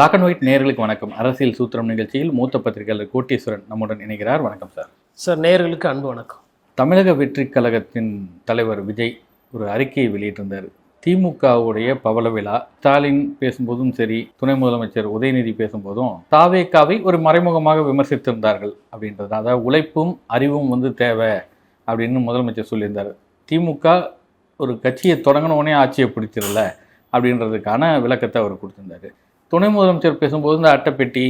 Black and white நேயர்களுக்கு வணக்கம். அரசியல் சூத்திரம் நிகழ்ச்சியில் மூத்த பத்திரிகையாளர் கோட்டீஸ்வரன் நம்முடன் இணைகிறார். வணக்கம் சார். சார் நேயர்களுக்கு அன்பு வணக்கம். தமிழக வெற்றி கழகத்தின் தலைவர் விஜய் ஒரு அறிக்கையை வெளியிட்டிருந்தார். திமுகவுடைய பவள விழா. ஸ்டாலின் பேசும்போதும் சரி துணை முதலமைச்சர் உதயநிதி பேசும்போதும் தாவேக்காவை ஒரு மறைமுகமாக விமர்சித்திருந்தார்கள் அப்படின்றது. அதாவது உழைப்பும் அறிவும் வந்து தேவை அப்படின்னு முதலமைச்சர் சொல்லியிருந்தார். திமுக ஒரு கட்சியை தொடங்கின உடனே ஆட்சியை பிடிச்சிடல அப்படின்றதுக்கான விளக்கத்தை அவர் கொடுத்திருந்தாரு. துணை முதலமைச்சர் பேசும்போது இந்த அட்டைப்பெட்டி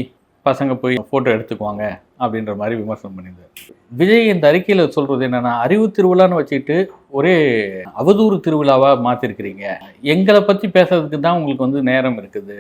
பசங்க போய் ஃபோட்டோ எடுத்துக்குவாங்க அப்படின்ற மாதிரி விமர்சனம் பண்ணியிருந்தார். விஜய் இந்த அறிக்கையில் சொல்கிறது என்னென்னா அறிவு திருவிழான்னு வச்சுக்கிட்டு ஒரே அவதூறு திருவிழாவாக மாற்றிருக்கிறீங்க எங்களை பற்றி பேசுறதுக்கு தான் உங்களுக்கு வந்து நேரம் இருக்குது.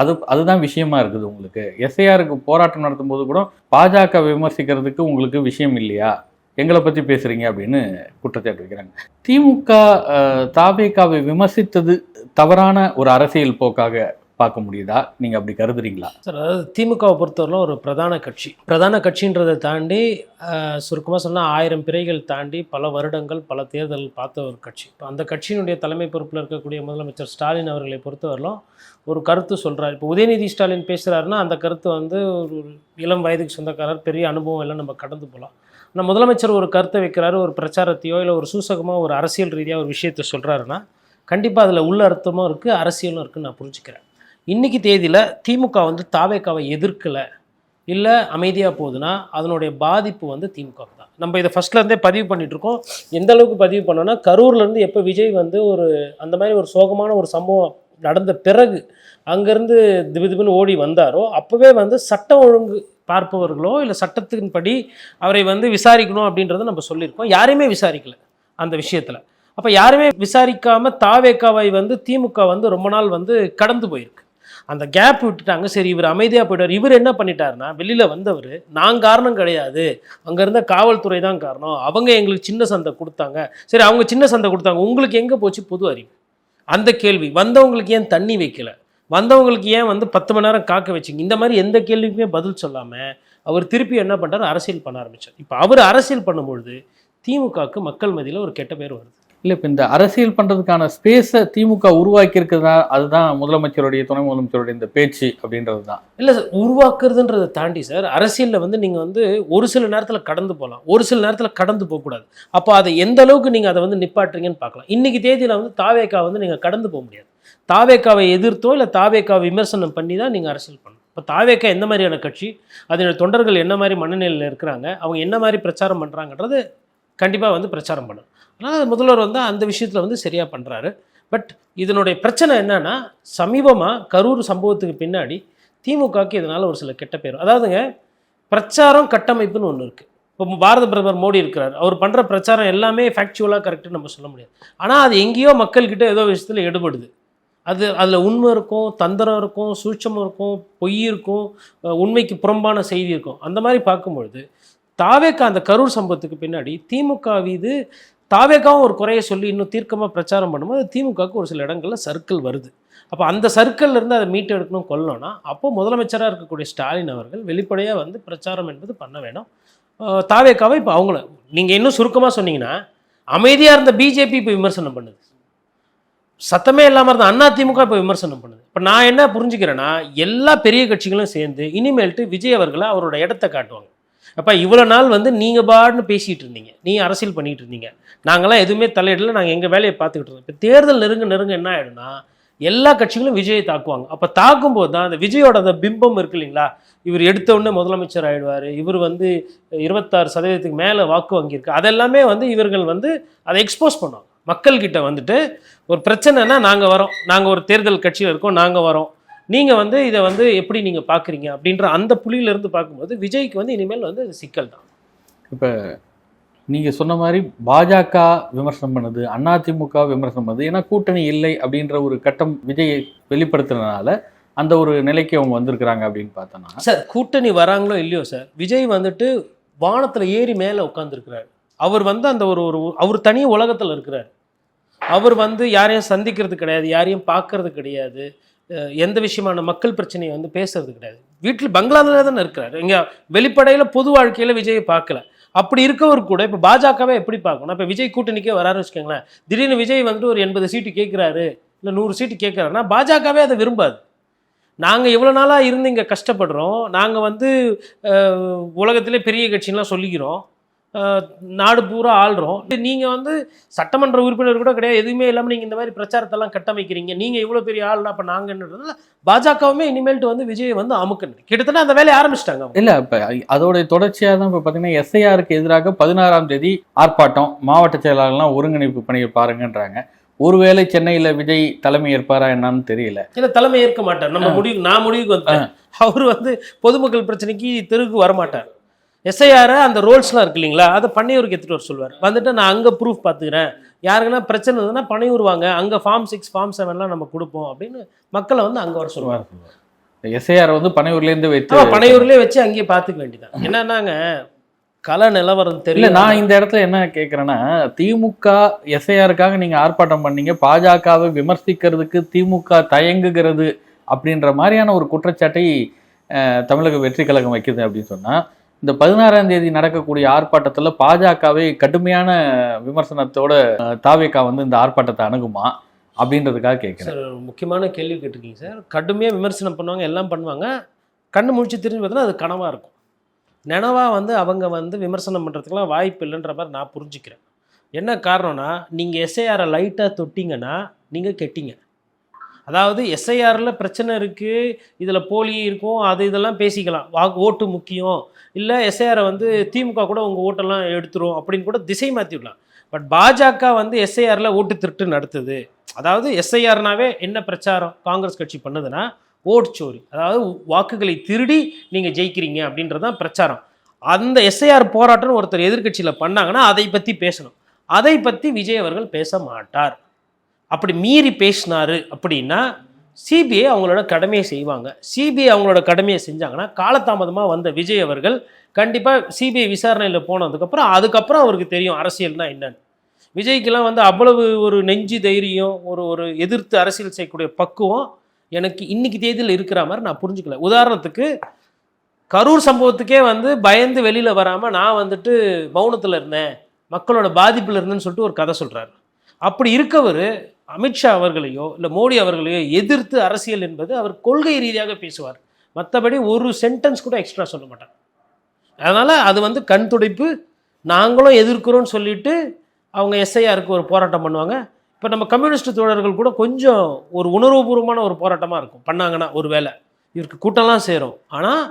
அது அதுதான் விஷயமா இருக்குது உங்களுக்கு. எஸ்ஐஆருக்கு போராட்டம் நடத்தும் போது கூட பாஜக விமர்சிக்கிறதுக்கு உங்களுக்கு விஷயம் இல்லையா? எங்களை பற்றி பேசுகிறீங்க அப்படின்னு குற்றச்சாட்டு வைக்கிறாங்க. திமுக அஹ், தாவேகாவை விமர்சித்தது தவறான ஒரு அரசியல் போக்காக பார்க்க முடியுதா? நீங்கள் அப்படி கருதுறீங்களா? சார் அதாவது திமுகவை பொறுத்தவரையிலும் ஒரு பிரதான கட்சி. பிரதான கட்சின்றதை தாண்டி சுருக்கமாக சொன்னால் ஆயிரம் பிறைகள் தாண்டி பல வருடங்கள் பல தேர்தல் பார்த்த ஒரு கட்சி. இப்போ அந்த கட்சியினுடைய தலைமை பொறுப்பில் இருக்கக்கூடிய முதலமைச்சர் ஸ்டாலின் அவர்களை பொறுத்தவரையிலும் ஒரு கருத்து சொல்கிறார் இப்போ உதயநிதி ஸ்டாலின் பேசுகிறாருன்னா அந்த கருத்து வந்து ஒரு இளம் வயதுக்கு சொந்தக்காரர் பெரிய அனுபவம் எல்லாம் நம்ம கடந்து போகலாம் ஆனால் முதலமைச்சர் ஒரு கருத்தை வைக்கிறாரு ஒரு பிரச்சாரத்தையோ இல்லை ஒரு சூசகமாக ஒரு அரசியல் ரீதியாக ஒரு விஷயத்தை சொல்கிறாருன்னா கண்டிப்பாக அதில் உள்ள அர்த்தமும் இருக்குது அரசியலும் இருக்குதுன்னு நான் புரிஞ்சுக்கிறேன். இன்றைக்கி தேதியில் திமுக வந்து தாவேக்காவை எதிர்க்கலை. இல்லை அமைதியாக போகுதுன்னா அதனுடைய பாதிப்பு வந்து திமுகவுக்கு தான். நம்ம இதை ஃபஸ்ட்லேருந்தே பதிவு பண்ணிகிட்ருக்கோம் இருக்கோம். எந்த அளவுக்கு பதிவு பண்ணோன்னா கரூர்லேருந்து எப்போ விஜய் வந்து ஒரு அந்த மாதிரி ஒரு சோகமான ஒரு சம்பவம் நடந்த பிறகு அங்கேருந்து திபு திபுன்னு ஓடி வந்தாரோ அப்போவே வந்து சட்ட ஒழுங்கு பார்ப்பவர்களோ இல்லை சட்டத்தின்படி அவரை வந்து விசாரிக்கணும் அப்படின்றத நம்ம சொல்லியிருக்கோம். யாரையுமே விசாரிக்கல அந்த விஷயத்தில். அப்போ யாருமே விசாரிக்காமல் தாவேக்காவை வந்து திமுக வந்து ரொம்ப நாள் வந்து கடந்து போயிருக்கு. அந்த கேப் விட்டுட்டாங்க. சரி இவர் அமைதியாக போயிட்டார். இவர் என்ன பண்ணிட்டாருன்னா வெளியில் வந்தவர் நான் காரணம் கிடையாது. அங்கே இருந்த காவல்துறை தான் காரணம். அவங்க எங்களுக்கு சின்ன சந்தை கொடுத்தாங்க. சரி அவங்க சின்ன சந்தை கொடுத்தாங்க. உங்களுக்கு எங்கே போச்சு? பொது அறிவு. அந்த கேள்வி. வந்தவங்களுக்கு ஏன் தண்ணி வைக்கல? வந்தவங்களுக்கு ஏன் வந்து பத்து மணி நேரம் காக்க வச்சிங்க? இந்த மாதிரி எந்த கேள்விக்குமே பதில் சொல்லாமல் அவர் திருப்பி என்ன பண்ணுறாரு அரசியல் பண்ண ஆரம்பித்தார் இப்போ அவர் அரசியல் பண்ணும்பொழுது திமுகவுக்கு மக்கள் மதியில் ஒரு கெட்ட பேர் வருது. இல்லை இப்போ இந்த அரசியல் பண்ணுறதுக்கான ஸ்பேஸை திமுக உருவாக்கியிருக்குதா அதுதான் முதலமைச்சருடைய துணை முதலமைச்சருடைய இந்த பேச்சு அப்படின்றது தான் இல்லை சார் உருவாக்குறதுன்றதை தாண்டி சார் அரசியலில் வந்து நீங்கள் வந்து ஒரு சில நேரத்தில் கடந்து போகலாம் ஒரு சில நேரத்தில் கடந்து போகக்கூடாது. அப்போ அதை எந்த அளவுக்கு நீங்கள் அதை வந்து நிப்பாட்டுறீங்கன்னு பார்க்கலாம். இன்றைக்கி தேதியில் வந்து தாவேக்கா வந்து நீங்கள் கடந்து போக முடியாது. தாவேக்காவை எதிர்த்தோ இல்லை தாவேக்காவை விமர்சனம் பண்ணி தான் நீங்கள் அரசியல் பண்ணணும். இப்போ தாவேக்கா எந்த மாதிரியான கட்சி அதனுடைய தொண்டர்கள் என்ன மாதிரி மனநிலையில் இருக்கிறாங்க அவங்க என்ன மாதிரி பிரச்சாரம் பண்ணுறாங்கன்றது கண்டிப்பாக வந்து பிரச்சாரம் பண்ணணும் ஆனால் முதல்வர் வந்து அந்த விஷயத்தில் வந்து சரியாக பண்ணுறாரு பட் இதனுடைய பிரச்சனை என்னென்னா சமீபமாக கரூர் சம்பவத்துக்கு பின்னாடி திமுகக்கு இதனால் ஒரு சில கெட்ட பேர் அதாவதுங்க பிரச்சாரம் கட்டமைப்புன்னு ஒன்று இருக்குது இப்போ பாரத பிரதமர் மோடி இருக்கிறார். அவர் பண்ணுற பிரச்சாரம் எல்லாமே ஃபேக்சுவலாக கரெக்டுன்னு நம்ம சொல்ல முடியாது. ஆனால் அது எங்கேயோ மக்கள்கிட்ட ஏதோ விஷயத்தில் எடுபடுது. அது அதில் உண்மை இருக்கும் தந்திரம் இருக்கும் சூட்சமம் இருக்கும் பொய் இருக்கும் உண்மைக்கு புறம்பான செய்தி இருக்கும். அந்த மாதிரி பார்க்கும்பொழுது தாவேக்கா அந்த கரூர் சம்பவத்துக்கு பின்னாடி திமுக மீது தாவேக்காவும் ஒரு குறையை சொல்லி இன்னும் தீர்க்கமாக பிரச்சாரம் பண்ணும்போது திமுகவுக்கு ஒரு சில இடங்களில் சர்க்கிள் வருது. அப்போ அந்த சர்க்கிள்லேருந்து அதை மீட்டு எடுக்கணும் கொல்லணும்னா அப்போது முதலமைச்சராக இருக்கக்கூடிய ஸ்டாலின் அவர்கள் வெளிப்படையாக வந்து பிரச்சாரம் என்பது பண்ண வேணும். தாவேக்காவை இப்போ அவங்கள நீங்கள் இன்னும் சுருக்கமாக சொன்னீங்கன்னா அமைதியாக இருந்த பிஜேபி இப்போ விமர்சனம் பண்ணுது. சத்தமே இல்லாமல் இருந்த அண்ணா திமுக இப்போ விமர்சனம் பண்ணுது. இப்போ நான் என்ன புரிஞ்சுக்கிறேன்னா எல்லா பெரிய கட்சிகளும் சேர்ந்து இனிமேல்ட்டு விஜய் அவர்களை அவரோட இடத்த காட்டுவாங்க. அப்போ இவ்வளோ நாள் வந்து நீங்கள் பாடுன்னு பேசிகிட்டு இருந்தீங்க. நீ அரசியல் பண்ணிகிட்டு இருந்தீங்க. நாங்களாம் எதுவுமே தலையிடல. நாங்கள் எங்கள் வேலையை பார்த்துக்கிட்டு இருந்தோம். இப்போ தேர்தல் நெருங்க நெருங்க என்ன ஆகிடும்னா எல்லா கட்சிகளும் விஜயை தாக்குவாங்க. அப்போ தாக்கும்போது தான் அந்த விஜயோட அந்த பிம்பம் இருக்கு இல்லைங்களா? இவர் எடுத்தவுடனே முதலமைச்சர் ஆகிடுவார் இவர் வந்து இருபத்தாறு சதவீதத்துக்கு மேலே வாக்கு வாங்கியிருக்கு. அதெல்லாமே வந்து இவர்கள் வந்து அதை எக்ஸ்போஸ் பண்ணுவாங்க. மக்கள்கிட்ட வந்துட்டு ஒரு பிரச்சனைனா நாங்கள் வரோம். நாங்கள் ஒரு தேர்தல் கட்சியில் இருக்கோம். நாங்கள் வரோம். நீங்கள் வந்து இதை வந்து எப்படி நீங்கள் பார்க்குறீங்க அப்படின்ற அந்த புள்ளியிலேருந்து பார்க்கும்போது விஜய்க்கு வந்து இனிமேல் வந்து சிக்கல் தான். நீங்கள் சொன்ன மாதிரி பாஜக விமர்சனம் பண்ணுது அதிமுக விமர்சனம் பண்ணுது. ஏன்னா கூட்டணி இல்லை அப்படின்ற ஒரு கட்டம் விஜயை வெளிப்படுத்துறதுனால அந்த ஒரு நிலைக்கு அவங்க வந்திருக்கிறாங்க அப்படின்னு பார்த்தோன்னா சார் கூட்டணி வராங்களோ இல்லையோ சார் விஜய் வந்துட்டு வானத்தில் ஏறி மேலே உட்காந்துருக்கிறார் அவர் வந்து அந்த ஒரு ஒரு அவர் தனி உலகத்தில் இருக்கிறார். அவர் வந்து யாரையும் சந்திக்கிறது கிடையாது யாரையும் பார்க்கறது கிடையாது. எந்த விஷயமான மக்கள் பிரச்சனையை வந்து பேசுறது கிடையாது. வீட்டில் பங்களாவில் தானே இருக்கிறார். இங்கே வெளிப்படையில் பொது வாழ்க்கையில் விஜயை பார்க்கல. அப்படி இருக்கவர் கூட இப்போ பாஜகவை எப்படி பார்க்கணும்? இப்போ விஜய் கூட்டணிக்கே வராருன்னு வச்சுக்கோங்களேன். திடீர்னு விஜய் வந்துட்டு ஒரு எண்பது சீட்டு கேட்குறாரு இல்லை நூறு சீட்டு கேட்குறாருன்னா பாஜகவே அதை விரும்பாது. நாங்கள் இவ்வளோ நாளாக இருந்து இங்கே கஷ்டப்படுறோம். நாங்கள் வந்து உலகத்திலே பெரிய கட்சின்லாம் சொல்லிக்கிறோம். நாடு பூரா ஆள்றோம். நீங்கள் வந்து சட்டமன்ற உறுப்பினர் கூட கிடையாது. எதுவுமே இல்லாமல் நீங்கள் இந்த மாதிரி பிரச்சாரத்தெல்லாம் கட்டமைக்கிறீங்க. நீங்கள் இவ்வளோ பெரிய ஆள்னா அப்போ நாங்கள் என்னன்றதுல பாஜகவுமே இனிமேல்ட்டு வந்து விஜய் வந்து அமுக்கணும். கிட்டத்தட்ட அந்த வேலையை ஆரம்பிச்சிட்டாங்க இல்ல இப்ப அதோட தொடர்ச்சியா தான் இப்ப பாத்தீங்கன்னா எஸ்ஐஆருக்கு எதிராக பதினாறாம் தேதி ஆர்ப்பாட்டம் மாவட்ட செயலாளர்லாம் ஒருங்கிணைப்பு பணியை பாருங்கன்றாங்க. ஒருவேளை சென்னையில விஜய் தலைமை ஏற்பாரா என்னன்னு தெரியல. இல்ல தலைமை ஏற்க மாட்டார். நம்ம முடிவு நான் முடிவுக்கு வந்தேன் அவர் வந்து பொதுமக்கள் பிரச்சனைக்கு தெருவுக்கு வரமாட்டார் எஸ்ஐஆர் அந்த ரோல்ஸ்லாம் இருக்கு இல்லைங்களா? அதை பண்ணையூருக்கு எடுத்துட்டு வர சொல்லுவார். வந்துட்டு நான் அங்கே ப்ரூஃப் பார்த்துக்கிறேன். யாருக்குன்னா பிரச்சனை இருந்ததுன்னா பனையூர் வாங்க அங்கே ஃபார்ம் சிக்ஸ் ஃபார்ம் செவன்லாம் நம்ம கொடுப்போம் அப்படின்னு மக்களை வந்து அங்கே வர சொல்லுவார் எஸ்ஐஆர் வந்து பனையூர்ல இருந்து ஆமா, வைத்து பனையூர்லயே வச்சு அங்கேயே பார்த்துக்க வேண்டியதான் என்னன்னாங்க? கள நிலவரம் தெரியல நான் இந்த இடத்துல என்ன கேக்குறேன்னா திமுக எஸ்ஐஆருக்காக நீங்க ஆர்ப்பாட்டம் பண்ணீங்க. பாஜகவை விமர்சிக்கிறதுக்கு திமுக தயங்குகிறது அப்படின்ற மாதிரியான ஒரு குற்றச்சாட்டை தமிழக வெற்றி கழகம் வைக்குது அப்படின்னு சொன்னா இந்த பதினாறாம் தேதி நடக்கக்கூடிய ஆர்ப்பாட்டத்தில் பாஜகவை கடுமையான விமர்சனத்தோட தாவேக்கா தாவேகா வந்து இந்த ஆர்ப்பாட்டத்தை அணுகுமா அப்படின்றதுக்காக கேட்குறேன் சார் முக்கியமான கேள்வி கேட்டிருக்கீங்க சார். கடுமையாக விமர்சனம் பண்ணுவாங்க எல்லாம் பண்ணுவாங்க. கண்ணு முழிச்சு திரும்பி பார்த்தோன்னா அது கனவாக இருக்கும். நினவாக வந்து அவங்க வந்து விமர்சனம் பண்ணுறதுக்கெலாம் வாய்ப்பு இல்லைன்ற மாதிரி நான் புரிஞ்சுக்கிறேன். என்ன காரணம்னா நீங்கள் எஸ்ஐஆரை லைட்டாக தொட்டிங்கன்னா நீங்கள் கெட்டிங்க. அதாவது எஸ்ஐஆரில் பிரச்சனை இருக்குது இதில் போலி இருக்கும் அது இதெல்லாம் பேசிக்கலாம். வா ஓட்டு முக்கியம். இல்லை எஸ்ஐஆரை வந்து திமுக கூட உங்கள் ஓட்டெல்லாம் எடுத்துரும் அப்படின்னு கூட திசை மாற்றி விடலாம் பட் பாஜக வந்து எஸ்ஐஆரில் ஓட்டு திருட்டு நடத்துது. அதாவது எஸ்ஐஆர்னாவே என்ன பிரச்சாரம்? காங்கிரஸ் கட்சி பண்ணுதுன்னா ஓட்சோரி அதாவது வாக்குகளை திருடி நீங்கள் ஜெயிக்கிறீங்க அப்படின்றது தான் பிரச்சாரம். அந்த எஸ்ஐஆர் போராட்டம் ஒருத்தர் எதிர்க்கட்சியில் பண்ணாங்கன்னா அதை பற்றி பேசணும். அதை பற்றி விஜய் அவர்கள் பேச மாட்டார். அப்படி மீறி பேசினாரு அப்படின்னா சிபிஐ அவங்களோட கடமையை செய்வாங்க. சிபிஐ அவங்களோட கடமையை செஞ்சாங்கன்னா காலதாமதமாக வந்த விஜய் அவர்கள் கண்டிப்பாக சிபிஐ விசாரணையில் போனதுக்கப்புறம் அதுக்கப்புறம் அவருக்கு தெரியும் அரசியல்னா என்னன்னு. விஜய்க்கெல்லாம் வந்து அவ்வளவு ஒரு நெஞ்சு தைரியம் ஒரு ஒரு எதிர்த்து அரசியல் செய்யக்கூடிய பக்குவம் எனக்கு இன்னைக்கு தேதியில் இருக்கிற மாதிரி நான் புரிஞ்சுக்கல. உதாரணத்துக்கு கரூர் சம்பவத்துக்கே வந்து பயந்து வெளியில் வராமல் நான் வந்துட்டு மௌனத்தில் இருந்தேன் மக்களோட பாதிப்பில் இருந்தேன்னு சொல்லிட்டு ஒரு கதை சொல்கிறாரு அப்படி இருக்கவர் அமித்ஷா அவர்களையோ இல்லை மோடி அவர்களையோ எதிர்த்து அரசியல் என்பது அவர் கொள்கை ரீதியாக பேசுவார். மற்றபடி ஒரு சென்டென்ஸ் கூட எக்ஸ்ட்ரா சொல்ல மாட்டார். அதனால் அது வந்து கண் துடைப்பு. நாங்களும் எதிர்க்கிறோம்னு சொல்லிட்டு அவங்க எஸ்ஐஆருக்கு ஒரு போராட்டம் பண்ணுவாங்க. இப்போ நம்ம கம்யூனிஸ்ட் தோழர்கள் கூட கொஞ்சம் ஒரு உணர்வுபூர்வமான ஒரு போராட்டமாக இருக்கும். பண்ணாங்கன்னா ஒரு வேலை இவருக்கு கூட்டம்லாம் சேரும். ஆனால்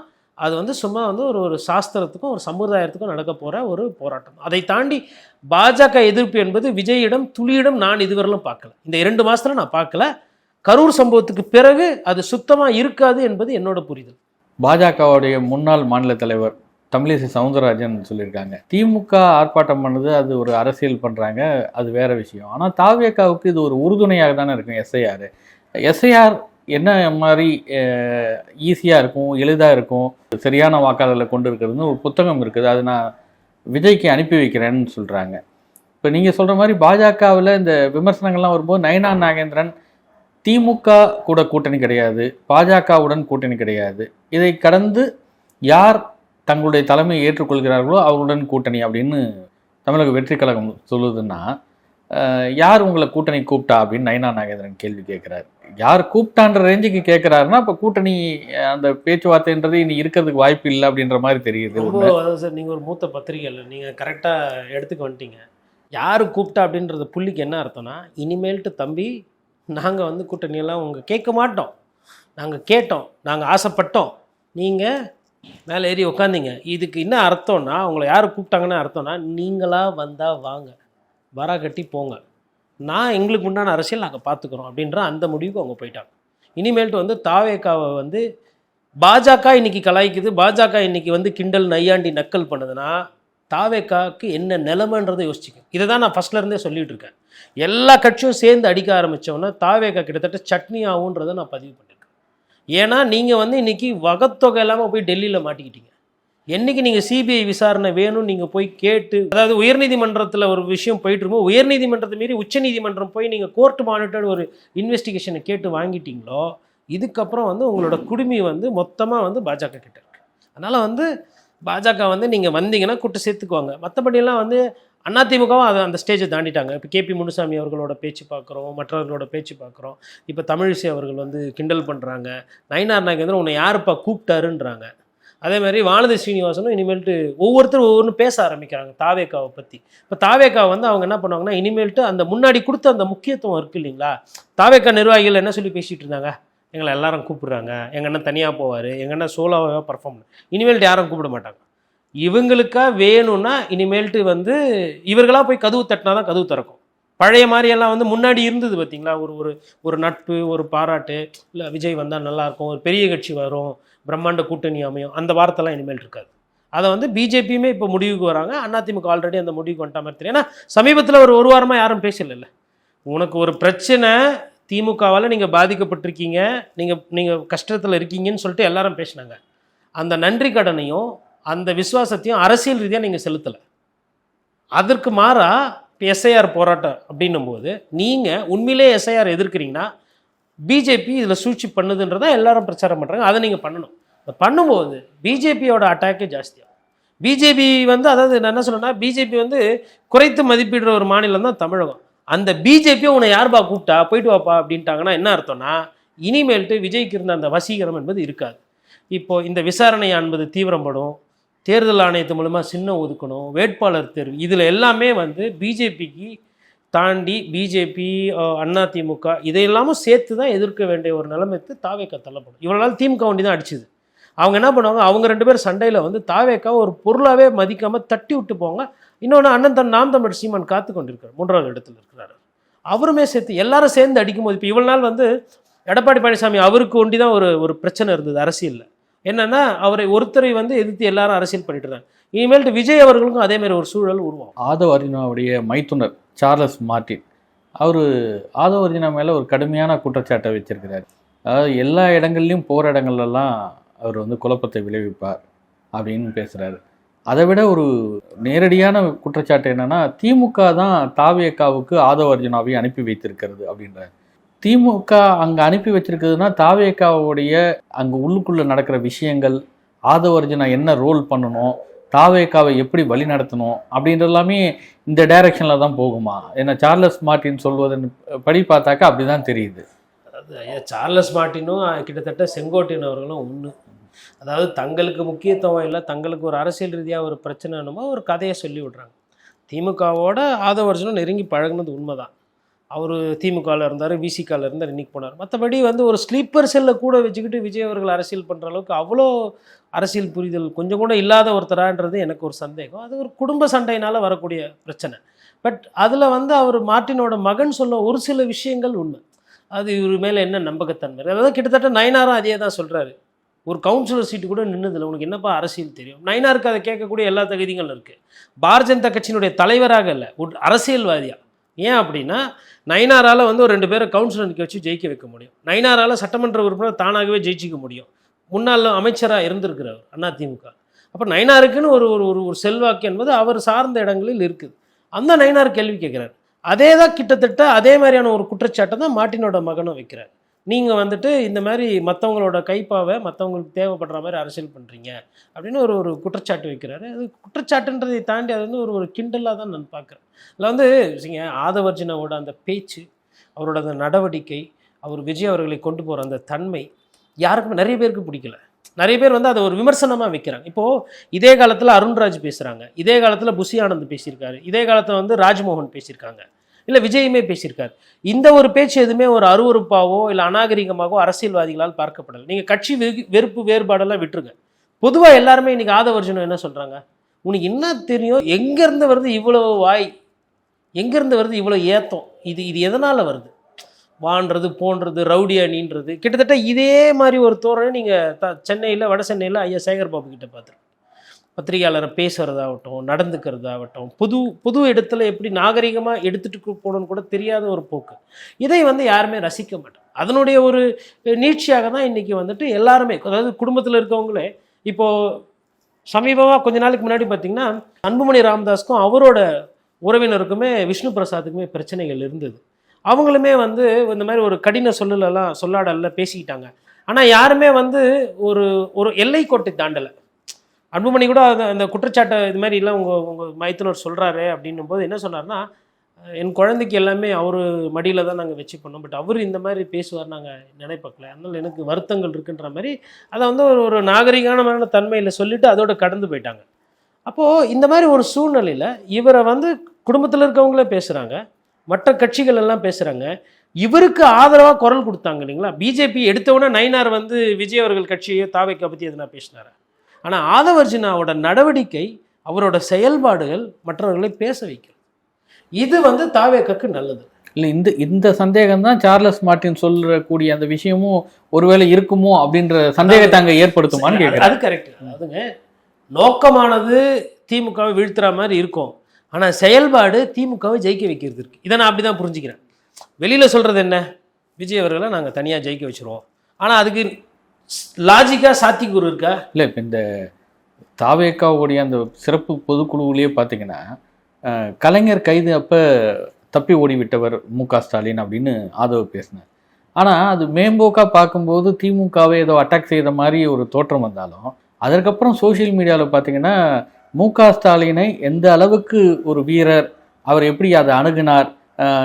அது வந்து சும்மா வந்து ஒரு ஒரு சாஸ்திரத்துக்கும் ஒரு சமுதாயத்துக்கும் நடக்க போகிற ஒரு போராட்டம். அதை தாண்டி பாஜக எதிர்ப்பு என்பது விஜயிடம் துளியிடம் நான் இதுவரையிலும் பார்க்கல. இந்த இரண்டு மாதத்தில் நான் பார்க்கல. கரூர் சம்பவத்துக்கு பிறகு அது சுத்தமாக இருக்காது என்பது என்னோட புரிதல். பாஜகவுடைய முன்னாள் மாநில தலைவர் தமிழிசை சவுந்தரராஜன் சொல்லியிருக்காங்க. திமுக ஆர்ப்பாட்டம் பண்ணது அது ஒரு அரசியல் பண்ணுறாங்க அது வேற விஷயம். ஆனால் தாவியக்காவுக்கு இது ஒரு உறுதுணையாக தானே இருக்கும் எஸ்ஐஆர் எஸ்ஐஆர் என்ன மாதிரி ஈஸியாக இருக்கும் எளிதாக இருக்கும் சரியான வாக்காளர்களை கொண்டு இருக்கிறதுன்னு ஒரு புத்தகம் இருக்குது. அது நான் விஜய்க்கு அனுப்பி வைக்கிறேன்னு சொல்கிறாங்க இப்போ நீங்கள் சொல்கிற மாதிரி பாஜகவில் இந்த விமர்சனங்கள்லாம் வரும்போது நயனா நாகேந்திரன் திமுக கூட கூட்டணி கிடையாது பாஜகவுடன் கூட்டணி கிடையாது. இதை கடந்து யார் தங்களுடைய தலைமையை ஏற்றுக்கொள்கிறார்களோ அவருடன் கூட்டணி அப்படின்னு தமிழக வெற்றி கழகம் சொல்லுதுன்னா யார் உங்களை கூட்டணி கூப்பிட்டா அப்படின்னு நயனா நாகேந்திரன் கேள்வி கேட்குறாரு. யார் கூப்பிட்டான்ற ரேஞ்சுக்கு கேட்குறாருன்னா இப்போ கூட்டணி அந்த பேச்சுவார்த்தைன்றது இனி இருக்கிறதுக்கு வாய்ப்பு இல்லை அப்படின்ற மாதிரி தெரியுது. அதாவது சார் நீங்கள் ஒரு மூத்த பத்திரிகையில் நீங்கள் கரெக்டாக எடுத்துக்க வந்துட்டீங்க. யார் கூப்பிட்டா அப்படின்றது புள்ளிக்கு என்ன அர்த்தம்னா இனிமேல்ட்டு தம்பி நாங்கள் வந்து கூட்டணியெல்லாம் உங்கள் கேட்க மாட்டோம். நாங்கள் கேட்டோம் நாங்கள் ஆசைப்பட்டோம். நீங்கள் மேலே ஏறி உக்காந்தீங்க. இதுக்கு என்ன அர்த்தம்னா உங்களை யார் கூப்பிட்டாங்கன்னு அர்த்தம்னா நீங்களாக வந்தால் வாங்க. வரா கட்டி போங்க. நான் எங்களுக்கு உண்டான அரசியல் நாங்கள் பார்த்துக்குறோம் அப்படின்ற அந்த முடிவுக்கு அவங்க போயிட்டாங்க. இனிமேல்ட்டு வந்து தாவேக்காவை வந்து பாஜக இன்னைக்கு கலாய்க்குது. பாஜக இன்னைக்கு வந்து கிண்டல் நையாண்டி நக்கல் பண்ணுதுன்னா தாவேக்காவுக்கு என்ன நிலைமைன்றதை யோசிச்சுக்க இதை தான் நான் ஃபஸ்ட்லேருந்தே சொல்லிகிட்ருக்கேன் இருக்கேன். எல்லா கட்சியும் சேர்ந்து அடிக்க ஆரம்பித்தோன்னா தாவேக்கா கிட்டத்தட்ட சட்னி ஆகுன்றதை நான் பதிவு பண்ணியிருக்கேன் ஏன்னா நீங்கள் வந்து இன்னைக்கு வகத்தொகை இல்லாமல் போய் டெல்லியில் மாட்டிக்கிட்டீங்க. என்னைக்கு நீங்கள் சிபிஐ விசாரணை வேணும்னு நீங்கள் போய் கேட்டு அதாவது உயர்நீதிமன்றத்தில் ஒரு விஷயம் போயிட்டுருமோ உயர்நீதிமன்றத்தை மீறி உச்சநீதிமன்றம் போய் நீங்கள் கோர்ட் மானிட்டர் ஒரு இன்வெஸ்டிகேஷனை கேட்டு வாங்கிட்டீங்களோ இதுக்கப்புறம் வந்து உங்களோட குடுமி வந்து மொத்தமாக வந்து பாஜக கிட்ட இருக்கு. அதனால் வந்து பாஜக வந்து நீங்கள் வந்தீங்கன்னா கூட்டு சேர்த்துக்குவாங்க. மற்றபடியெல்லாம் வந்து அதிமுகவும் அதை அந்த ஸ்டேஜை தாண்டிட்டாங்க. இப்போ கேபி முனுசாமி அவர்களோட பேச்சு பார்க்குறோம் மற்றவர்களோட பேச்சு பார்க்குறோம் இப்போ தமிழிசை அவர்கள் வந்து கிண்டல் பண்ணுறாங்க நயினார் நாகேந்திரன் உன்னை யாருப்பா கூப்பிட்டாருன்றாங்க. அதே மாதிரி வானதி ஸ்ரீனிவாசனும் இனிமேல்ட்டு ஒவ்வொருத்தரும் ஒவ்வொன்று பேச ஆரம்பிக்கிறாங்க தாவேக்காவை பற்றி இப்போ தாவேக்கா வந்து அவங்க என்ன பண்ணுவாங்கன்னா இனிமேல்ட்டு அந்த முன்னாடி கொடுத்த அந்த முக்கியத்துவம் இருக்குது இல்லைங்களா? தாவேக்கா நிர்வாகிகள் என்ன சொல்லி பேசிகிட்டு இருந்தாங்க? எங்களை எல்லாரும் கூப்பிடுறாங்க. எங்கள் அண்ணன் தனியாக போவார். எங்கள் அண்ணன் சோலோவாக பர்ஃபார்ம் இனிமேல்ட்டு யாரும் கூப்பிட மாட்டாங்க. இவங்களுக்கா வேணும்னா இனிமேல்ட்டு வந்து இவர்களாக போய் கதவு தட்டினா தான் கதவு திறக்கும். பழைய மாதிரியெல்லாம் வந்து முன்னாடி இருந்தது பார்த்தீங்களா ஒரு ஒரு ஒரு நட்பு ஒரு பாராட்டு. இல்லை விஜய் வந்தால் நல்லாயிருக்கும் ஒரு பெரிய கட்சி வரும். பிரம்மாண்ட கூட்டணி அமையும். அந்த வார்த்தைலாம் இனிமேல் இருக்காது. அதை வந்து பிஜேபியுமே இப்போ முடிவுக்கு வராங்க. அதிமுக ஆல்ரெடி அந்த முடிவுக்கு வந்துட்ட மாதிரி தெரியும். ஏன்னா சமீபத்தில் ஒரு ஒரு வாரமாக யாரும் பேசலைல்ல. உனக்கு ஒரு பிரச்சனை திமுகவால் நீங்கள் பாதிக்கப்பட்டிருக்கீங்க நீங்கள் நீங்கள் கஷ்டத்தில் இருக்கீங்கன்னு சொல்லிட்டு எல்லாரும் பேசினாங்க. அந்த நன்றி கடனையும் அந்த விசுவாசத்தையும் அரசியல் ரீதியாக நீங்கள் செலுத்தலை. அதற்கு மாறா இப்போ எஸ்ஐஆர் போராட்டம் அப்படின்னும் போது நீங்கள் உண்மையிலே எஸ்ஐஆர் எதிர்க்கிறீங்கன்னா பிஜேபி இதில் சூழ்ச்சி பண்ணுதுன்றதை எல்லாரும் பிரச்சாரம் பண்ணுறாங்க அதை நீங்கள் பண்ணணும். பண்ணும்போது பிஜேபியோட அட்டாக்கே ஜாஸ்தியாகும் பிஜேபி வந்து அதாவது நான் என்ன சொல்லணும்னா பிஜேபி வந்து குறைத்து மதிப்பிடுற ஒரு மாநிலம் தான் தமிழகம். அந்த பிஜேபியை உன்னை யார்பா கூப்பிட்டா போயிட்டு வாப்பா அப்படின்ட்டாங்கன்னா என்ன அர்த்தம்னா இனிமேல்ட்டு விஜய்க்கு இருந்த அந்த வசீகரம் என்பது இருக்காது. இப்போது இந்த விசாரணை என்பது தீவிரப்படும் தேர்தல் ஆணையத்து மூலமாக சின்னம் ஒதுக்கணும் வேட்பாளர் தேர்வு இதில் எல்லாமே வந்து பிஜேபிக்கு தாண்டி பிஜேபி அதிமுக இதையெல்லாமும் சேர்த்து தான் எதிர்க்க வேண்டிய ஒரு நிலைமைக்கு தாவேக்க தள்ளப்படும். இவ்வளோ நாள் திமுக வண்டி தான் அடிச்சுது. அவங்க என்ன பண்ணுவாங்க? அவங்க ரெண்டு பேரும் சண்டையில் வந்து தாவேக்கா ஒரு பொருளாகவே மதிக்காமல் தட்டி விட்டு போவாங்க. இன்னொன்று அண்ணன் தன் நாம் தமிழ் சீமான் காத்து கொண்டிருக்கார் மூன்றாவது இடத்துல இருக்கிறாரு. அவருமே சேர்த்து எல்லாரும் சேர்ந்து அடிக்கும்போது இப்போ இவ்வளோ நாள் வந்து எடப்பாடி பழனிசாமி அவருக்கு ஒண்டி தான் ஒரு ஒரு பிரச்சனை இருந்தது அரசியலில். என்னன்னா அவரை ஒருத்தரை வந்து எதிர்த்து எல்லாரும் அரசியல் பண்ணிட்டு இருந்தாங்க. இனிமேல்ட்டு விஜய் அவர்களுக்கும் அதே மாதிரி ஒரு சூழல் உருவாகும். ஆதவ அர்ஜுனாவுடைய மைத்துனர் சார்லஸ் மார்ட்டின் அவர் ஆதவ அர்ஜுனா மேலே ஒரு கடுமையான குற்றச்சாட்டை வச்சிருக்கிறார். அதாவது எல்லா இடங்கள்லையும் போகிற இடங்கள்லாம் அவர் வந்து குழப்பத்தை விளைவிப்பார் அப்படின்னு பேசுகிறாரு அதை விட ஒரு நேரடியான குற்றச்சாட்டு என்னன்னா திமுக தான் தாவேக்காவுக்கு ஆதவ அர்ஜுனாவை அனுப்பி வைத்திருக்கிறது அப்படின்றார் திமுக அங்கே அனுப்பி வச்சிருக்குதுன்னா தாவேக்காவுடைய அங்கே உள்ளுக்குள்ளே நடக்கிற விஷயங்கள் ஆதவ அர்ஜுனா என்ன ரோல் பண்ணணும் தாவேக்காவை எப்படி வழி நடத்தணும் அப்படின்றது எல்லாமே இந்த டைரக்ஷனில் தான் போகுமா? ஏன்னா சார்லஸ் மார்ட்டின் சொல்வதன் படி பார்த்தாக்கா அப்படி தான் தெரியுது. அதாவது சார்லஸ் மார்ட்டினும் கிட்டத்தட்ட செங்கோட்டையன் அவர்களும் ஒன்று அதாவது தங்களுக்கு முக்கியத்துவம் இல்லை தங்களுக்கு ஒரு அரசியல் ரீதியாக ஒரு பிரச்சனைனுமோ ஒரு கதையை சொல்லி விடுறாங்க. திமுகவோட ஆதவர்ஜனும் நெருங்கி பழகினது உண்மைதான். அவர் திமுகவில் இருந்தார் விசிகாவில் இருந்தார் இன்றைக்கி போனார். மற்றபடி வந்து ஒரு ஸ்லீப்பர் செல்லை கூட வச்சுக்கிட்டு விஜய் அவர்கள் அரசியல் பண்ணுற அளவுக்கு அவ்வளோ அரசியல் புரிதல் கொஞ்சம் கூட இல்லாத ஒருத்தரான்றது எனக்கு ஒரு சந்தேகம். அது ஒரு குடும்ப சண்டையினால் வரக்கூடிய பிரச்சனை. பட் அதில் வந்து அவர் மார்ட்டினோட மகன் சொல்ல ஒரு சில விஷயங்கள் உண்மை. அது இவர் மேலே என்ன நம்பகத்தன்மை? அதாவது கிட்டத்தட்ட நயனாரும் அதே தான் சொல்கிறாரு ஒரு கவுன்சிலர் சீட்டு கூட நின்னதில்லை. உனக்கு என்னப்பா அரசியல் தெரியும்? நைனாருக்கு அதை கேட்கக்கூடிய எல்லா தகுதிகளும் இருக்குது பாரதிய ஜனதா கட்சியினுடைய தலைவராக இல்லை. ஒரு அரசியல்வாதியாக ஏன் அப்படின்னா நைனாரால் வந்து ஒரு ரெண்டு பேரை கவுன்சிலருக்கு வச்சு ஜெயிக்க வைக்க முடியும். நைனாரால் சட்டமன்ற உறுப்பினர் தானாகவே ஜெயிச்சிக்க முடியும். முன்னாள் அமைச்சராக இருந்திருக்கிறவர் அதிமுக அப்போ நயனாருக்குன்னு ஒரு ஒரு ஒரு ஒரு செல்வாக்கு என்பது அவர் சார்ந்த இடங்களில் இருக்குது. அந்த நயனார் கேள்வி கேட்குறாரு. அதே தான் கிட்டத்தட்ட அதே மாதிரியான ஒரு குற்றச்சாட்டை தான் மாட்டினோட மகனும் வைக்கிறார். நீங்கள் வந்துட்டு இந்த மாதிரி மற்றவங்களோட கைப்பாவை மற்றவங்களுக்கு தேவைப்படுற மாதிரி அரசியல் பண்ணுறீங்க அப்படின்னு ஒரு ஒரு குற்றச்சாட்டு வைக்கிறாரு. அது குற்றச்சாட்டுன்றதை தாண்டி அது வந்து ஒரு ஒரு கிண்டலாக தான் நான் பார்க்குறேன். அதில் வந்து சரிங்க ஆதவர்ஜினாவோட அந்த பேச்சு அவரோட அந்த நடவடிக்கை அவர் விஜய் அவர்களை கொண்டு போகிற அந்த தன்மை யாருக்குமே நிறைய பேருக்கு பிடிக்கல. நிறைய பேர் வந்து அதை ஒரு விமர்சனமாக வைக்கிறாங்க. இப்போது இதே காலத்தில் அருண்ராஜ் பேசுகிறாங்க இதே காலத்தில் புஷி ஆனந்த் பேசியிருக்காரு இதே காலத்தில் வந்து ராஜ்மோகன் பேசியிருக்காங்க. இல்லை விஜயுமே பேசியிருக்காரு. இந்த ஒரு பேச்சு எதுவுமே ஒரு அருவருப்பாவோ இல்லை அநாகரிகமாகவோ அரசியல்வாதிகளால் பார்க்கப்படலை. நீங்கள் கட்சி வெகு- வெறுப்பு வேறுபாடெல்லாம் விட்டுருங்க. பொதுவாக எல்லாருமே இன்னைக்கு ஆதவர்ஜனம் என்ன சொல்கிறாங்க உனக்கு என்ன தெரியும்? எங்கேருந்து வருது இவ்வளோ வாய்? எங்கேருந்து வருது இவ்வளோ ஏத்தம்? இது இது எதனால் வருது? வான்றது போன்றது ரவுடி அணின்றது கிட்டத்தட்ட இதே மாதிரி ஒரு தோரணை நீங்கள் த சென்னையில் வட சென்னையில் ஐயா சேகர் பாபு கிட்ட பார்த்துருக்கோம். பத்திரிகையாளரை பேசுகிறதாகட்டும் நடந்துக்கிறதாகட்டும் புது புது இடத்துல எப்படி நாகரிகமாக எடுத்துகிட்டு போகணும்னு கூட தெரியாத ஒரு போக்கு. இதை வந்து யாருமே ரசிக்க மாட்டோம் அதனுடைய ஒரு நீட்சியாக தான் இன்றைக்கி வந்துட்டு எல்லாருமே அதாவது குடும்பத்தில் இருக்கவங்களே இப்போது சமீபமாக கொஞ்ச நாளைக்கு முன்னாடி பார்த்திங்கன்னா அன்புமணி ராமதாஸ்க்கும் அவரோட உறவினருக்குமே விஷ்ணு பிரசாத்துக்குமே பிரச்சனைகள் இருந்தது. அவங்களுமே வந்து இந்த மாதிரி ஒரு கடின சொல்லலாம் சொல்லாடல்ல பேசிக்கிட்டாங்க. ஆனால் யாருமே வந்து ஒரு ஒரு எல்லை கோட்டை தாண்டலை. அன்புமணி கூட அந்த குற்றச்சாட்டை இது மாதிரி எல்லாம் உங்கள் உங்கள் மைத்துனர் சொல்கிறாரு அப்படின்னும் போது என்ன சொன்னார்னா என் குழந்தைக்கு எல்லாமே அவர் மடியில் தான் நாங்கள் வச்சு பண்ணோம் பட் அவர் இந்த மாதிரி பேசுவார் நாங்கள் நினைப்பக்கல. அதனால் எனக்கு வருத்தங்கள் இருக்குன்ற மாதிரி அதை வந்து ஒரு ஒரு நாகரிகமான தன்மையில் சொல்லிட்டு அதோட கடந்து போயிட்டாங்க. அப்போது இந்த மாதிரி ஒரு சூழ்நிலையில் இவரை வந்து குடும்பத்தில் இருக்கவங்களே பேசுகிறாங்க மற்ற கட்சிகள் எல்லாம் பேசுகிறாங்க இவருக்கு ஆதரவாக குரல் கொடுத்தாங்க இல்லைங்களா? பிஜேபி எடுத்தவுடனே நயினார் வந்து விஜய் அவர்கள் கட்சியை தாவைக்க பற்றி எதுனா பேசினாரா? ஆனால் ஆதவர்ஜுனாவோட நடவடிக்கை அவரோட செயல்பாடுகள் மற்றவர்களை பேச வைக்கிறது இது வந்து தாவேக்காக்கு நல்லது. இல்லை இந்த இந்த சந்தேகம் தான் சார்லஸ் மார்ட்டின் சொல்லக்கூடிய அந்த விஷயமும் ஒருவேளை இருக்குமோ அப்படின்ற சந்தேகத்தை அங்க ஏற்படுத்துமான்னு கேட்குறேன் அது கரெக்ட் அதாவதுங்க நோக்கமானது திமுகவை வீழ்த்துற மாதிரி இருக்கும். ஆனால் செயல்பாடு திமுகவை ஜெயிக்க வைக்கிறது இருக்கு. இதை நான் அப்படி தான் புரிஞ்சுக்கிறேன். வெளியில் சொல்கிறது என்ன? விஜய் அவர்களை நாங்கள் தனியாக ஜெயிக்க வச்சிருவோம். ஆனால் அதுக்கு லாஜிக்காக சாத்தியக்கூறு இருக்கா? இல்லை இப்போ இந்த தாவேக்காவுடைய அந்த சிறப்பு பொதுக்குழுவிலேயே பார்த்தீங்கன்னா கலைஞர் கைது அப்போ தப்பி ஓடிவிட்டவர் மு க ஸ்டாலின் அப்படின்னு ஆதவ பேசினார். ஆனால் அது மேம்போக்காக பார்க்கும்போது திமுகவை ஏதோ அட்டாக் செய்த மாதிரி ஒரு தோற்றம் வந்தாலும் அதற்கப்புறம் சோஷியல் மீடியாவில் பார்த்தீங்கன்னா மு க ஸ்டாலினை எந்த அளவுக்கு ஒரு வீரர் அவர் எப்படி அதை அணுகினார்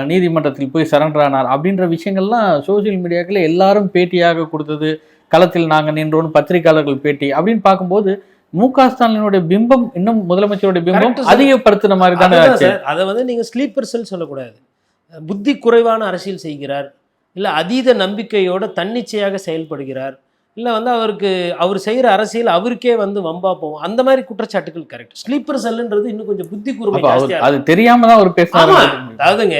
நீதிமன்றத்தில் போய் சரண்டர் ஆனார் அப்படின்ற விஷயங்கள்லாம் சோஷியல் மீடியாக்களில் எல்லாரும் பேட்டியாக கொடுத்தது களத்தில் நாங்கள் நின்றோன்னு பத்திரிகையாளர்கள் பேட்டி அப்படின்னு பார்க்கும்போது மு க ஸ்டாலினுடைய பிம்பம் இன்னும் முதலமைச்சருடைய பிம்பம். அதிகப்படுத்தின மாதிரி தானே அதை வந்து நீங்கள் ஸ்லீப்பர் செல் சொல்லக்கூடாது. புத்தி குறைவான அரசியல் செய்கிறார். இல்லை அதீத நம்பிக்கையோட தன்னிச்சையாக செயல்படுகிறார். இல்லை வந்து அவருக்கு அவர் செய்கிற அரசியல் அவருக்கே வந்து வம்பா போகும். அந்த மாதிரி குற்றச்சாட்டுகள் கரெக்ட் ஸ்லீப்பர் செல்லுன்றது இன்னும் கொஞ்சம் புத்தி கூர்மை அது தெரியாம தான் அவர். பேசினார். அதாவதுங்க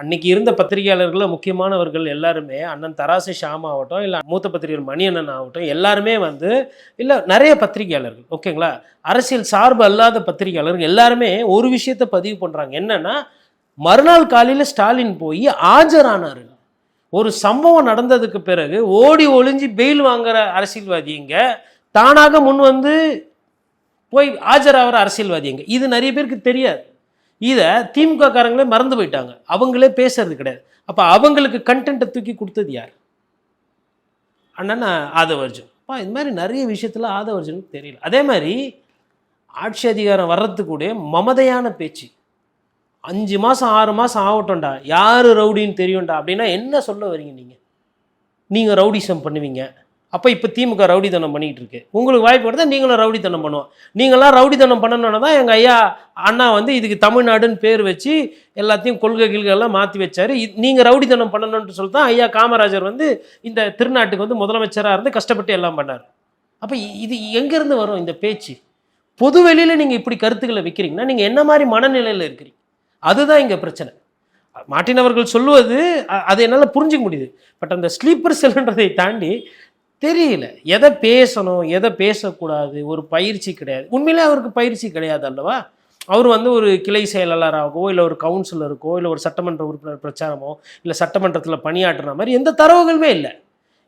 அன்னைக்கு இருந்த பத்திரிகையாளர்கள் முக்கியமானவர்கள் எல்லாருமே அண்ணன் தராசு ஷாம் ஆகட்டும் இல்லை மூத்த பத்திரிகையாளர் மணியண்ணன் ஆகட்டும் எல்லாருமே வந்து இல்லை நிறைய பத்திரிகையாளர்கள் ஓகேங்களா? அரசியல் சார்பு அல்லாத பத்திரிகையாளர்கள் எல்லாருமே ஒரு விஷயத்த பதிவு பண்ணுறாங்க என்னன்னா மறுநாள் காலையில் ஸ்டாலின் போய் ஆஜரானாரு ஒரு சம்பவம் நடந்ததுக்கு பிறகு ஓடி ஒளிஞ்சு பெயில் வாங்குற அரசியல்வாதிங்க தானாக முன் வந்து போய் ஆஜராகிற அரசியல்வாதிங்க இது நிறைய பேருக்கு தெரியாது. இதை திமுக காரங்களே மறந்து போயிட்டாங்க. அவங்களே பேசுறது கிடையாது. அப்போ அவங்களுக்கு கண்டென்ட்டை தூக்கி கொடுத்தது யார்? அண்ணன்னா ஆதவர்ஜன். அப்பா இது மாதிரி நிறைய விஷயத்தில் ஆதவர்ஜனுக்கு தெரியல. அதே மாதிரி ஆட்சி அதிகாரம் வர்றதுக்கூடிய மமதையான பேச்சு. அஞ்சு மாதம் ஆறு மாதம் ஆகட்டும்டா. யார் ரவுடின்னு தெரியும்டா. அப்படின்னா என்ன சொல்ல வரீங்க நீங்கள் நீங்கள் ரவுடிசம் பண்ணுவீங்க. அப்போ இப்போ திமுக ரவுடித்தனம் பண்ணிக்கிட்டு இருக்கு. உங்களுக்கு வாய்ப்பு கொடுத்தா நீங்களும் ரவுடித்தனம் பண்ணுவோம் நீங்களாம் ரவுடித்தனம் பண்ணணுன்னு தான் எங்கள் ஐயா அண்ணா வந்து இதுக்கு தமிழ்நாடுன்னு பேர் வச்சு எல்லாத்தையும் கொள்கை கிள்கைலாம் மாற்றி வச்சார். நீங்கள் ரவுடித்தனம் பண்ணணும்னு சொல்லி தான் ஐயா காமராஜர் வந்து இந்த திருநாட்டுக்கு வந்து முதலமைச்சராக இருந்து கஷ்டப்பட்டு எல்லாம் பண்ணார். அப்போ இது எங்கேருந்து வரும் இந்த பேச்சு? பொது வெளியில் நீங்கள் இப்படி கருத்துக்களை வைக்கிறீங்கன்னா நீங்கள் என்ன மாதிரி மனநிலையில் இருக்கிறீங்க? அதுதான் இங்கே பிரச்சனை. மார்ட்டின் அவர்கள் சொல்லுவது அதை அது என்னால் புரிஞ்சுக்க முடியுது. பட் அந்த ஸ்லீப்பர் செல்ன்றதை தாண்டி தெரியல. எதை பேசணும் எதை பேசக்கூடாது ஒரு பயிற்சி கிடையாது. உண்மையிலே அவருக்கு பயிற்சி கிடையாது அல்லவா? அவர் வந்து ஒரு கிளை செயலாளராகவோ இல்லை ஒரு கவுன்சிலருக்கோ இல்லை ஒரு சட்டமன்ற உறுப்பினர் பிரச்சாரமோ இல்லை சட்டமன்றத்தில் பணியாற்றுற மாதிரி எந்த தரவுகளுமே இல்லை.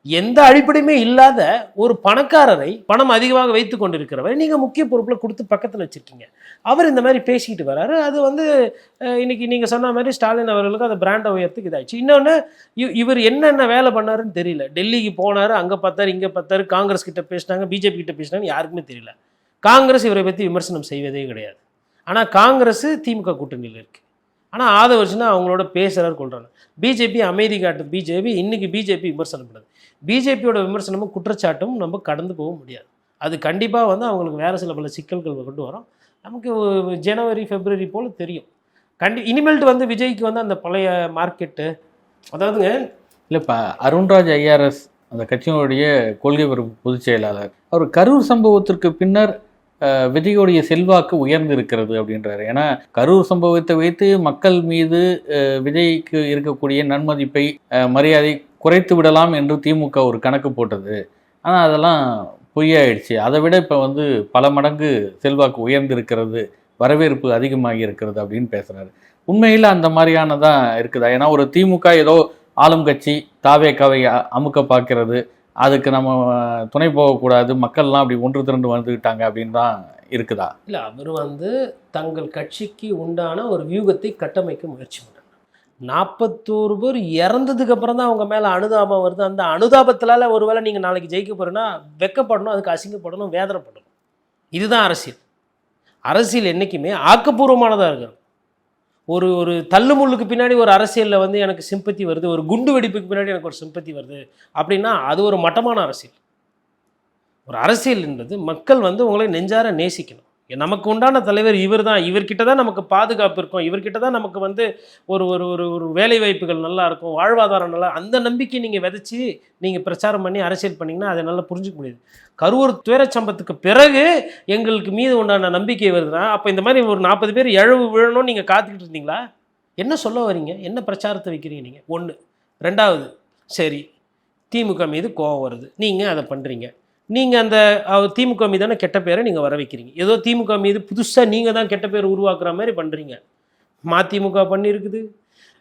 எந்த அடிப்படையுமே இல்லாத ஒரு பணக்காரரை பணம் அதிகமாக வைத்து கொண்டிருக்கிறவரை நீங்கள் முக்கிய பொறுப்பில் கொடுத்து பக்கத்தில் வச்சுருக்கீங்க. அவர் இந்த மாதிரி பேசிக்கிட்டு வராரு. அது வந்து இன்றைக்கி இன்னைக்கு நீங்கள் சொன்ன மாதிரி ஸ்டாலின் அவர்களுக்கு அந்த பிராண்டை உயர்த்துக்கு இதாகிடுச்சு இன்னொன்று இவர் என்னென்ன வேலை பண்ணாருன்னு தெரியல. டெல்லிக்கு போனார் அங்கே பார்த்தாரு இங்கே பார்த்தாரு காங்கிரஸ் கிட்ட பேசினாங்க பிஜேபி கிட்ட பேசினாங்க யாருக்குமே தெரியல. காங்கிரஸ் இவரை பற்றி விமர்சனம் செய்வதே கிடையாது. ஆனால் காங்கிரஸ் திமுக கூட்டணியில் இருக்குது ஆனால் ஆதவர்ஷனா அவங்களோட பேசுகிறார் கொள்றாங்க பிஜேபி அமைதி காட்டு பிஜேபி இன்னைக்கு பிஜேபி விமர்சனம் பண்ணுது. பிஜேபியோட விமர்சனமும் குற்றச்சாட்டும் நம்ம கடந்து போக முடியாது. அது கண்டிப்பாக வந்து அவங்களுக்கு வேறு சில பல சிக்கல்கள் கொண்டு வரும். நமக்கு ஜனவரி பிப்ரவரி போல் தெரியும். கண்டி இனிமேல்ட்டு வந்து விஜய்க்கு வந்து அந்த பழைய மார்க்கெட்டு அதாவதுங்க இல்லை இப்போ அருண்ராஜ் ஐஆர்எஸ் அந்த கட்சியினுடைய கொள்கை பொறுப்பு பொதுச் செயலாளர் அவர் கரூர் சம்பவத்திற்கு பின்னர் விஜயோடைய செல்வாக்கு உயர்ந்து இருக்கிறது அப்படின்றாரு. ஏன்னா கரூர் சம்பவத்தை வைத்து மக்கள் மீது விஜய்க்கு இருக்கக்கூடிய நன்மதிப்பை மரியாதை குறைத்து விடலாம் என்று திமுக ஒரு கணக்கு போட்டது. ஆனால் அதெல்லாம் பொய்யாயிடுச்சு. அதை விட இப்போ வந்து பல மடங்கு செல்வாக்கு உயர்ந்து இருக்கிறது வரவேற்பு அதிகமாகி இருக்கிறது அப்படின்னு பேசுகிறாரு உண்மையில் அந்த மாதிரியானதான் இருக்குதா? ஏன்னா ஒரு திமுக ஏதோ ஆளும் கட்சி தாவேக்காவை அ- அமுக்க பார்க்கறது அதுக்கு நம்ம துணை போகக்கூடாது மக்கள்லாம் அப்படி ஒன்று திரண்டு வந்துக்கிட்டாங்க அப்படின்னு தான் இருக்குதா? இல்லை அவர் வந்து தங்கள் கட்சிக்கு உண்டான ஒரு வியூகத்தை கட்டமைக்க முயற்சி பண்ணுறாங்க நாற்பத்தோரு பேர் இறந்ததுக்கு அப்புறம் தான் அவங்க மேலே அனுதாபம் வருது. அந்த அனுதாபத்தினால ஒருவேளை நீங்கள் நாளைக்கு ஜெயிக்க போறீங்கன்னா வெக்கப்படணும் அதுக்கு அசிங்கப்படணும் வேதனைப்படணும். இதுதான் அரசியல். அரசியல் என்றைக்குமே ஆக்கப்பூர்வமானதாக இருக்கும் ஒரு ஒரு தள்ளுமுள்ளுக்கு பின்னாடி ஒரு அரசியலில் வந்து எனக்கு சிம்பத்தி வருது ஒரு குண்டு வெடிப்புக்கு பின்னாடி எனக்கு ஒரு சிம்பத்தி வருது அப்படின்னா அது ஒரு மட்டமான அரசியல். ஒரு அரசியல் என்பது மக்கள் வந்து உங்களை நெஞ்சார நேசிக்கணும். நமக்கு உண்டான தலைவர் இவர் தான் இவர்கிட்ட தான் நமக்கு பாதுகாப்பு இருக்கும். இவர்கிட்ட தான் நமக்கு வந்து ஒரு ஒரு ஒரு ஒரு வேலை வாய்ப்புகள் நல்லா இருக்கும். வாழ்வாதாரம் நல்லா அந்த நம்பிக்கை நீங்கள் விதைச்சி நீங்கள் பிரச்சாரம் பண்ணி அரசியல் பண்ணிங்கன்னா அதை நல்லா புரிஞ்சுக்க முடியுது. கரூர் துயரச்சம்பத்துக்கு பிறகு எங்களுக்கு மீது உண்டான நம்பிக்கை வருதுன்னா அப்போ இந்த மாதிரி ஒரு நாற்பது பேர் எழவு விழணும்னு நீங்கள் காத்துக்கிட்டு இருந்தீங்களா? என்ன சொல்ல வரீங்க? என்ன பிரச்சாரத்தை வைக்கிறீங்க நீங்கள் ஒன்று ரெண்டாவது சரி திமுக மீது கோவம் வருது. நீங்கள் அதை பண்ணுறீங்க நீங்கள் அந்த திமுக மீதான கெட்ட பேரை நீங்கள் வர வைக்கிறீங்க ஏதோ திமுக மீது புதுசாக நீங்கள் தான் கெட்ட பேர் உருவாக்குற மாதிரி பண்ணுறீங்க மதிமுக பண்ணியிருக்குது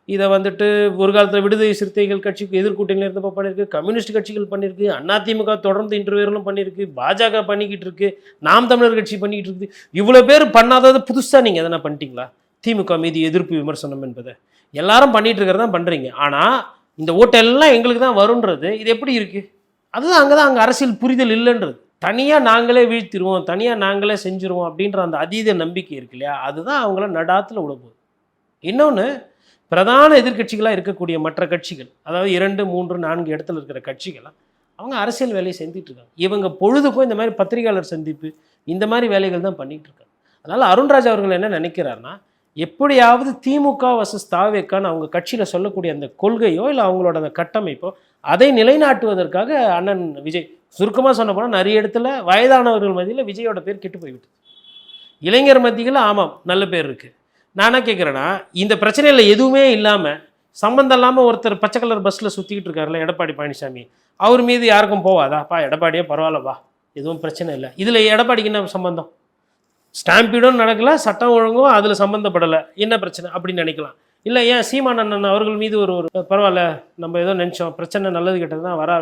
இதை வந்துட்டு ஒரு காலத்தில் விடுதலை சிறுத்தைகள் கட்சிக்கு எதிர்கூட்டணியில் இருந்தப்போ பண்ணியிருக்கு கம்யூனிஸ்ட் கட்சிகள் பண்ணியிருக்கு அதிமுக தொடர்ந்து இன்டர்வியூலும் பண்ணியிருக்கு பாஜக பண்ணிக்கிட்டு இருக்கு நாம் தமிழர் கட்சி பண்ணிக்கிட்டு இருக்குது. இவ்வளோ பேர் பண்ணாதது புதுசாக நீங்கள் எதனா பண்ணிட்டீங்களா? திமுக மீது எதிர்ப்பு விமர்சனம் என்பதை. எல்லாரும் பண்ணிகிட்டு இருக்கிறதான் பண்ணுறீங்க ஆனால் இந்த ஓட்டெல்லாம் எங்களுக்கு தான் வருன்றது இது எப்படி இருக்குது அதுதான் அங்கே தான் அங்கே அரசியல் புரிதல் இல்லைன்றது. தனியாக நாங்களே வீழ்த்திடுவோம் தனியாக நாங்களே செஞ்சுருவோம் அப்படின்ற அந்த அதீத நம்பிக்கை இருக்கு இல்லையா? அதுதான் அவங்கள நடாத்தில் விடப்போகுது இன்னொன்று பிரதான எதிர்க்கட்சிகளாக இருக்கக்கூடிய மற்ற கட்சிகள் அதாவது இரண்டு மூன்று நான்கு இடத்துல இருக்கிற கட்சிகள்லாம் அவங்க அரசியல் வேலையை செஞ்சுட்டு இருக்காங்க. இவங்க பொழுதுக்கும் இந்த மாதிரி பத்திரிகையாளர் சந்திப்பு இந்த மாதிரி வேலைகள் தான் பண்ணிட்டு இருக்காங்க. அதனால் அருண்ராஜ் அவர்கள் என்ன நினைக்கிறாருன்னா எப்படியாவது திமுக வசஸ் தாவேக்கான்னு அவங்க கட்சியில் சொல்லக்கூடிய அந்த கொள்கையோ இல்லை அவங்களோட அந்த கட்டமைப்போ அதை நிலைநாட்டுவதற்காக அண்ணன் விஜய் சுருக்கமாக சொன்ன போனால் நிறைய இடத்துல வயதானவர்கள் மத்தியில் விஜயோட பேர் கெட்டு போய்விட்டது. இளைஞர் மத்தியில் ஆமாம் நல்ல பேர் இருக்குது நான் என்ன கேட்குறேன்னா இந்த பிரச்சனையில் எதுவுமே இல்லாமல் சம்மந்தம் இல்லாமல் ஒருத்தர் பச்சை கலர் பஸ்ஸில் சுற்றிக்கிட்டு இருக்காருல்ல எடப்பாடி பழனிசாமி. அவர் மீது யாருக்கும் போவாதாப்பா எடப்பாடியே பரவாயில்லப்பா எதுவும் பிரச்சனை இல்லை. இதில் எடப்பாடிக்கு என்ன சம்பந்தம்? ஸ்டாம்பீடும் நடக்கல சட்டம் ஒழுங்கும் அதில் சம்மந்தப்படலை என்ன பிரச்சனை? அப்படின்னு நினைக்கலாம். இல்லை ஏன் சீமான் அண்ணன் அவர்கள் மீது ஒரு ஒரு பரவாயில்ல நம்ம ஏதோ நினச்சோம். பிரச்சனை நல்லது கெட்டது தான் வரா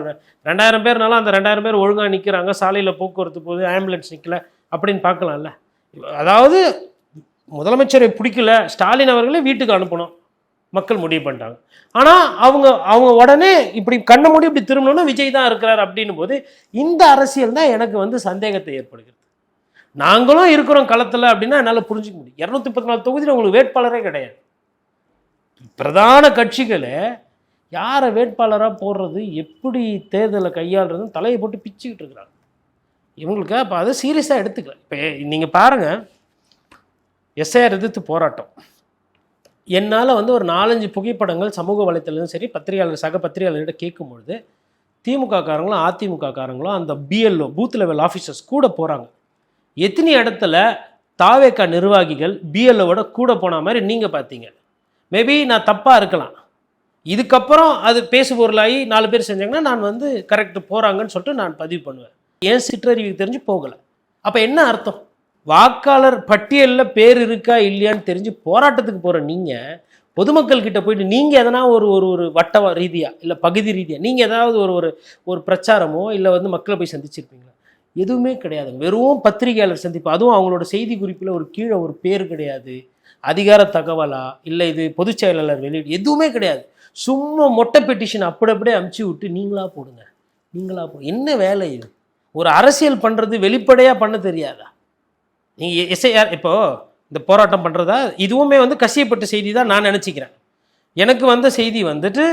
ரெண்டாயிரம் பேர்னால அந்த ரெண்டாயிரம் பேர் ஒழுங்காக நிற்கிறாங்க சாலையில் போக்குவரத்து போகுது ஆம்புலன்ஸ் நிற்கல அப்படின்னு பார்க்கலாம்ல. அதாவது முதலமைச்சரை பிடிக்கல ஸ்டாலின் அவர்களே வீட்டுக்கு அனுப்பணும். மக்கள் முடிவு பண்ணிட்டாங்க. ஆனால் அவங்க அவங்க உடனே இப்படி கண்ணை மூடி இப்படி திரும்பணும்னா விஜய் தான் இருக்கிறார் அப்படின்னும் போது இந்த அரசியல் தான் எனக்கு வந்து சந்தேகத்தை ஏற்படுகிறது. நாங்களும் இருக்கிறோம் களத்தில் அப்படின்னா என்னால் புரிஞ்சுக்க முடியும். இரநூத்தி முப்பத்தி நாலு தொகுதியில் உங்களுக்கு வேட்பாளரே கிடையாது. பிரதான கட்சிகளை யாரை வேட்பாளராக போடுறது எப்படி தேர்தலை கையாளுறதுன்னு தலையை போட்டு பிச்சுக்கிட்டு இருக்கிறாங்க. இவங்களுக்கு அப்போ அதை சீரியஸாக எடுத்துக்கல இப்போ நீங்கள் பாருங்கள் எஸ்ஐஆர் எதிர்த்து போராட்டம். என்னால் வந்து ஒரு நாலஞ்சு புகைப்படங்கள் சமூக வலைத்தளம் சரி பத்திரிகையாளர் சக பத்திரிகையாளர்கிட்ட கேட்கும்பொழுது திமுக காரங்களும் அதிமுக காரங்களும் அந்த பிஎல்ஓ பூத் லெவல் ஆஃபீஸர்ஸ் கூட போகிறாங்க எத்தனை இடத்துல தாவேக்கா நிர்வாகிகள் பிஎல்ஓவோட கூட போன மாதிரி நீங்கள் பார்த்தீங்க? மேபி நான் தப்பாக இருக்கலாம். இதுக்கப்புறம் அது பேசு பொருளாகி நாலு பேர் செஞ்சாங்கன்னா நான் வந்து கரெக்ட் போகிறாங்கன்னு சொல்லிட்டு நான் பதிவு பண்ணுவேன். ஏன் சிற்றறிவுக்கு தெரிஞ்சு போகலை. அப்போ என்ன அர்த்தம்? வாக்காளர் பட்டியலில் பேர் இருக்கா இல்லையான்னு தெரிஞ்சு போராட்டத்துக்கு போகிற நீங்கள் பொதுமக்கள் கிட்ட போயிட்டு நீங்கள் எதனா ஒரு ஒரு ஒரு வட்ட ரீதியாக இல்லை பகுதி ரீதியாக நீங்கள் ஏதாவது ஒரு ஒரு ஒரு பிரச்சாரமோ இல்லை வந்து மக்களை போய் சந்திச்சிருப்பீங்களா? எதுவுமே கிடையாது. வெறும் பத்திரிகையாளர் சந்திப்பு. அதுவும் அவங்களோட செய்தி குறிப்பில் ஒரு கீழே ஒரு பேர் கிடையாது. அதிகார தகவலா இல்லை இது பொதுச் செயலாளர் வெளியீடு? எதுவுமே கிடையாது. சும்மா மொட்டை பெட்டிஷன் அப்படி அப்படியே அமுச்சு விட்டு நீங்களா போடுங்க. நீங்களா போ. என்ன வேலை இது? ஒரு அரசியல் பண்ணுறது வெளிப்படையாக பண்ண தெரியாதா? நீங்கள் எஸ்ஐஆர் இப்போ இந்த போராட்டம் பண்ணுறதா இதுவுமே வந்து கசியப்பட்ட செய்தி தான் நான் நினச்சிக்கிறேன். எனக்கு வந்த செய்தி வந்துட்டு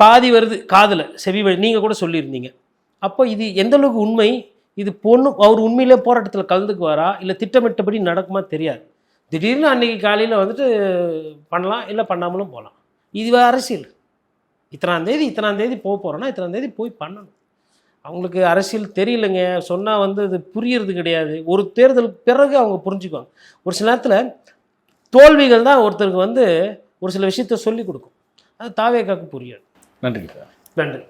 பாதி வருது காதில் செவி வழி நீங்கள் கூட சொல்லியிருந்தீங்க. அப்போ இது எந்த அளவுக்கு உண்மை? இது பொண்ணு அவர் உண்மையிலே போராட்டத்தில் கலந்துக்குவாரா? இல்லை திட்டமிட்டபடி நடக்குமா தெரியாது. திடீர்னு அன்னைக்கு காலையில் வந்துட்டு பண்ணலாம் இல்லை பண்ணாமலும் போகலாம் இது அரசியல். இத்தனாம் தேதி இத்தனாம் தேதி போக போகிறோன்னா இத்தனாம் தேதி போய் பண்ணணும். அவங்களுக்கு அரசியல் தெரியலைங்க. சொன்னால் வந்து அது புரியறது கிடையாது. ஒரு தேர்தலுக்கு பிறகு அவங்க புரிஞ்சுக்குவாங்க. ஒரு சில நேரத்தில் தோல்விகள் தான் ஒருத்தருக்கு வந்து ஒரு சில விஷயத்த சொல்லி கொடுக்கும். அது தாவேக்காக்கு புரியாது. நன்றி சார். நன்றி.